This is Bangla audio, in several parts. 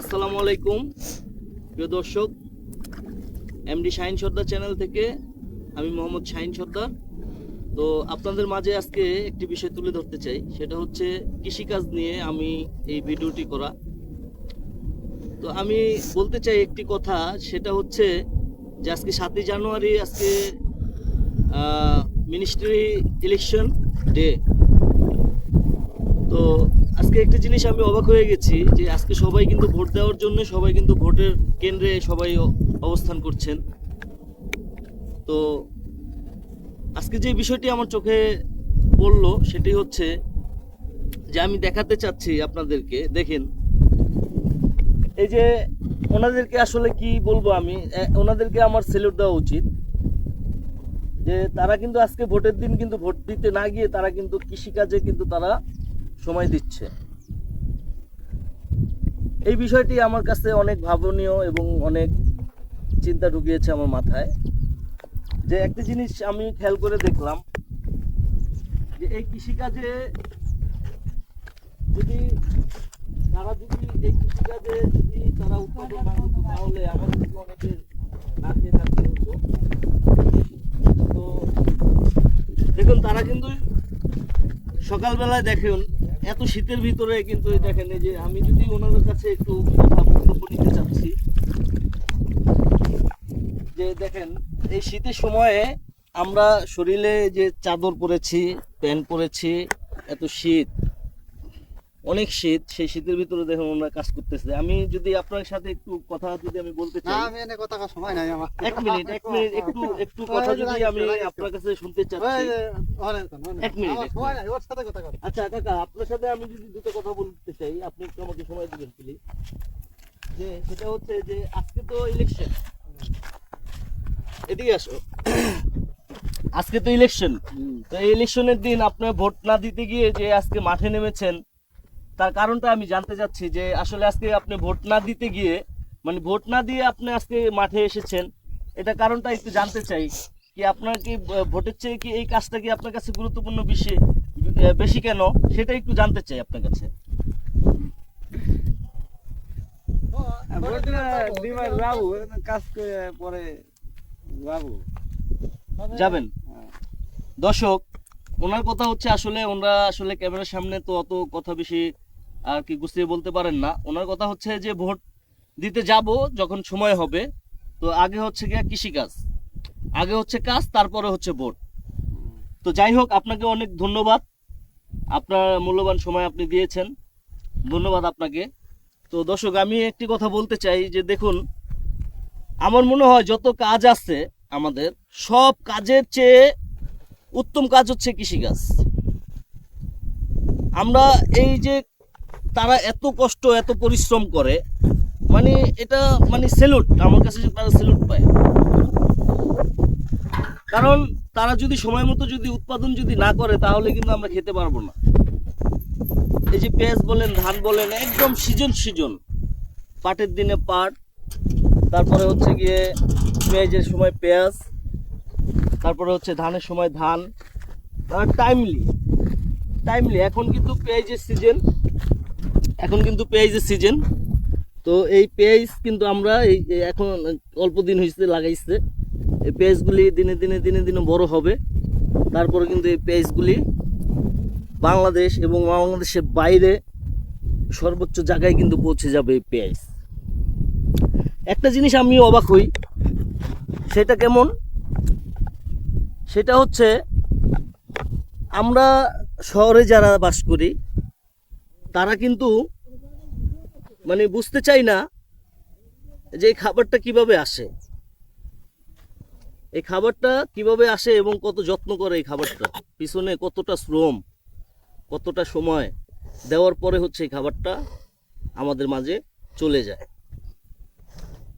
আসসালামু আলাইকুম। প্রিয় দর্শক, এমডি শাহিন সর্দার চ্যানেল থেকে আমি মোহাম্মদ শাহিন সর্দার। তো আপনাদের মাঝে আজকে একটি বিষয় তুলে ধরতে চাই, সেটা হচ্ছে কৃষিকাজ নিয়ে আমি এই ভিডিওটি করা। তো আমি বলতে চাই একটি কথা, সেটা হচ্ছে যে আজকে সাতই জানুয়ারি, আজকে মিনিস্ট্রি ইলেকশন ডে আজকে একটা জিনিস আমি অবাক হয়ে গেছি যে আজকে সবাই কিন্তু ভোট দেওয়ার জন্য সবাই কিন্তু ভোটের কেন্দ্রে সবাই অবস্থান করছেন। তো আজকে যে বিষয়টি আমার চোখে পড়ল সেটি হচ্ছে যে আমি দেখাতে চাচ্ছি আপনাদেরকে, দেখেন। এই যে ওনাদেরকে আসলে কি বলব আমি? ওনাদেরকে আমার সেলুট দেওয়া উচিত। যে তারা কিন্তু আজকে ভোটের দিন কিন্তু ভোট দিতে না গিয়ে তারা কিন্তু কৃষিকাজে কিন্তু তারা সময় দিচ্ছে। এই বিষয়টি আমার কাছে অনেক ভাবনীয় এবং অনেক চিন্তা ঢুকিয়েছে আমার মাথায়। যে একটা জিনিস আমি খেয়াল করে দেখলাম, যে এই কৃষিকাজে যদি তারা যদি এই কৃষিকাজে যদি তারা উৎপাদন করতো তাহলে আমাদের কিন্তু অনেকের না খেয়ে থাকতে হতো। তো দেখুন, তারা কিন্তু সকালবেলায় দেখুন এত শীতের ভিতরে কিন্তু দেখেন, এই যে আমি যদি ওনাদের কাছে একটু নিতে চাচ্ছি, যে দেখেন, এই শীতের সময়ে আমরা শরীরে যে চাদর পরেছি, প্যান্ট পরেছি, এত শীত। অনেক শীত সেই শীতের ভিতরে দেখুন ওনারা কাজ করতেছে। আমি যদি আপনার সাথে একটু কথা যদি আমি বলতে চাই। আমি এনে কথা সময় নাই আমার। এক মিনিট এক মিনিট একটু একটু কথা যদি আমি আপনার কাছে শুনতে চাচ্ছি। ওরে এক মিনিট, সময় নাই, ওর সাথে কথা। আচ্ছা কাকা আপনার সাথে আমি যদি দুটো কথা বলতে চাই আপনি একটু আমাকে সময় দিবেন প্লিজ যে সেটা হচ্ছে যে আজকে তো ইলেকশন এদিকে আসো। আজকে তো ইলেকশন তো এই ইলেকশনের দিন আপনার ভোট না দিতে গিয়ে যে আজকে মাঠে নেমেছেন তার কারণটা আমি জানতে চাচ্ছি যে আসলে আজকে আপনি ভোট না দিতে গিয়ে মানে ভোট না দিয়ে আপনি আজকে মাঠে এসেছেন এটা কারণটা একটু জানতে চাই। কি আপনার কি ভোটের চেয়ে কি এই কাজটা কি আপনার কাছে গুরুত্বপূর্ণ বেশি বেশি কেন? সেটা একটু জানতে চাই আপনার কাছে। যাব। যাবেন? দর্শক ওনার কথা হচ্ছে আসলে ওনারা আসলে ক্যামেরার সামনে তো অত কথা বেশি আর কি গুছিয়ে বলতে পারেন না। ওনার কথা হচ্ছে যে, ভোট দিতে যাব যখন সময় হবে। তো আগে হচ্ছে গিয়ে কৃষিকাজ। আগে হচ্ছে কাজ, তারপরে হচ্ছে ভোট। তো যাই হোক, আপনাকে অনেক ধন্যবাদ। আপনার মূল্যবান সময় আপনি দিয়েছেন। ধন্যবাদ আপনাকে। তো দর্শক, আমি একটি কথা বলতে চাই যে, দেখুন, আমার মনে হয় যত কাজ আছে আমাদের, সব কাজের চেয়ে উত্তম কাজ হচ্ছে কৃষিকাজ। আমরা এই যে তারা এত কষ্ট, এত পরিশ্রম করে মানে এটা মানে সেলুট আমার কাছে তারা সেলুট পায়। কারণ তারা যদি সময় মতো যদি উৎপাদন যদি না করে, তাহলে কিন্তু আমরা খেতে পারব না। এই যে পেঁয়াজ বলেন, ধান বলেন, একদম সিজন সিজন। পাটের দিনে পাট, তারপরে হচ্ছে গিয়ে পেঁয়াজের সময় পেঁয়াজ, তারপরে হচ্ছে ধানের সময় ধান। টাইমলি টাইমলি এখন কিন্তু পেঁয়াজের সিজন এখন কিন্তু পেঁয়াজের সিজন তো এই পেঁয়াজ কিন্তু আমরা এই এখন অল্প দিন হয়েছে লাগাইছে। এই পেঁয়াজগুলি দিনে দিনে দিনে দিনে বড় হবে। তারপরে কিন্তু এই পেঁয়াজগুলি বাংলাদেশ এবং বাংলাদেশের বাইরে সর্বোচ্চ জায়গায় কিন্তু পৌঁছে যাবে এই পেঁয়াজ। একটা জিনিস আমি অবাক হই, সেটা কেমন? সেটা হচ্ছে আমরা শহরে যারা বাস করি তারা কিন্তু মানে বুঝতে চাই না যে এই খাবারটা কীভাবে আসে। এই খাবারটা কীভাবে আসে এবং কত যত্ন করে এই খাবারটা। পিছনে কতটা শ্রম, কতটা সময় দেওয়ার পরে হচ্ছে এই খাবারটা আমাদের মাঝে চলে যায়।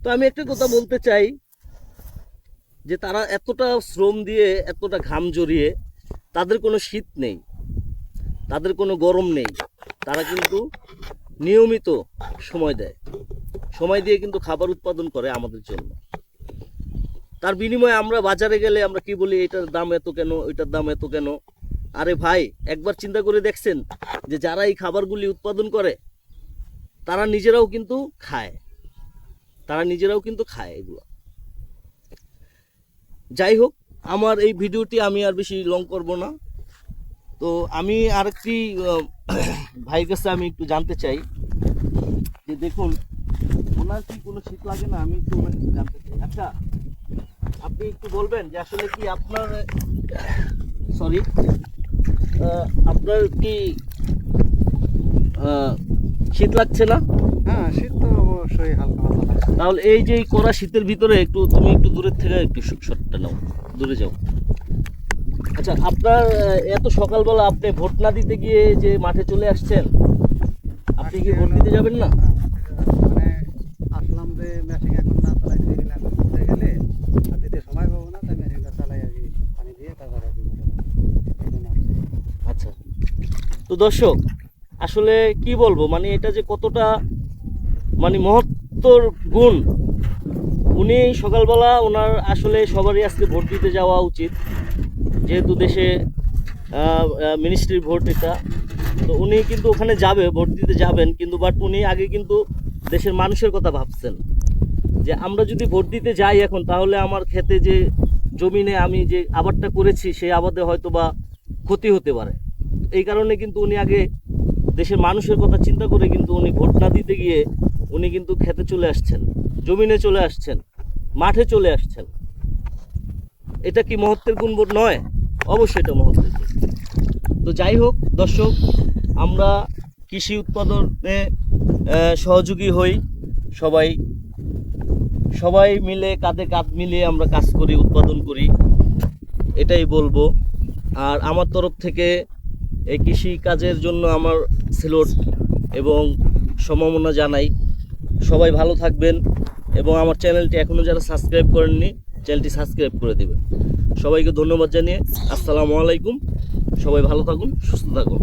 তো আমি একটা কথা বলতে চাই যে তারা এতটা শ্রম দিয়ে, এতটা ঘাম জড়িয়ে তাদের কোনো শীত নেই, তাদের কোনো গরম নেই। তারা কিন্তু নিয়মিত সময় দেয়। সময় দিয়ে কিন্তু খাবার উৎপাদন করে আমাদের জন্য। তার বিনিময়ে আমরা বাজারে গেলে আমরা কি বলি, এটার দাম এত কেন? ওইটার দাম এত কেন? আরে ভাই, একবার চিন্তা করে দেখছেন যে যারা এই খাবারগুলি উৎপাদন করে, তারা নিজেরাও কিন্তু খায়। তারা নিজেরাও কিন্তু খায় এগুলো। যাই হোক, আমার এই ভিডিওটি আমি আর বেশি লং করব না। তো আমি আরেকটি ভাইয়ের কাছে আমি একটু জানতে চাই যে দেখুন ওনার কি কোনো শীত লাগে না? আমি একটু ওনার কাছে জানতে চাই। আচ্ছা আপনি একটু বলবেন যে আসলে কি আপনার সরি আপনার কি শীত লাগছে না? হ্যাঁ শীত তো অবশ্যই হালকা হালকা তাহলে এই যে কড়া শীতের ভিতরে একটু তুমি একটু দূরের থেকে একটু শটটা নাও দূরে যাও। আচ্ছা আপনার এত সকালবেলা আপনি ভোট না দিতে গিয়ে যে মাঠে চলে আসছেন আপনি কি ভোট দিতে যাবেন না? মানে আসলাম যে মেশিন এখন না চালাই দিয়ে গেলে দিতে গেলে আর দিতে সময় পাবো না তাই মেশিনটা চালাই আর কি পানি দিয়ে তারপরে আর। আচ্ছা। তো দর্শক আসলে কি বলব মানে এটা যে কতটা মানে মহত্তর গুণ উনি সকালবেলা ওনার আসলে সবারই আজকে ভোট দিতে যাওয়া উচিত। যেহেতু দেশে মিনিস্ট্রির ভোট এটা তো উনি কিন্তু ওখানে যাবে ভোট দিতে যাবেন, কিন্তু বাট উনি আগে কিন্তু দেশের মানুষের কথা ভাবছেন। যে আমরা যদি ভোট দিতে যাই এখন, তাহলে আমার খেতে যে জমিনে আমি যে আবাদটা করেছি, সেই আবাদে হয়তো বা ক্ষতি হতে পারে। এই কারণে কিন্তু উনি আগে দেশের মানুষের কথা চিন্তা করে কিন্তু উনি ভোট না দিতে গিয়ে উনি কিন্তু খেতে চলে আসছেন, জমিনে চলে আসছেন, মাঠে চলে আসছেন। এটা কি মহত্বের গুণবোধ নয়? অবশ্যই এটা গুণ তো যাই হোক, দর্শক, আমরা কৃষি উৎপাদনে সহযোগী হই সবাই। সবাই মিলে, কাঁধে কাঁধ মিলিয়ে আমরা কাজ করি, উৎপাদন করি। এটাই বলব। আর আমার তরফ থেকে এই কৃষি কাজের জন্য আমার সেলট এবং সম্ভাবনা জানাই। সবাই ভালো থাকবেন এবং আমার চ্যানেলটি এখনও যারা সাবস্ক্রাইব করেননি, চ্যানেলটি সাবস্ক্রাইব করে দেবেন। সবাইকে ধন্যবাদ জানিয়ে আসসালামু আলাইকুম। সবাই ভালো থাকুন সুস্থ থাকুন।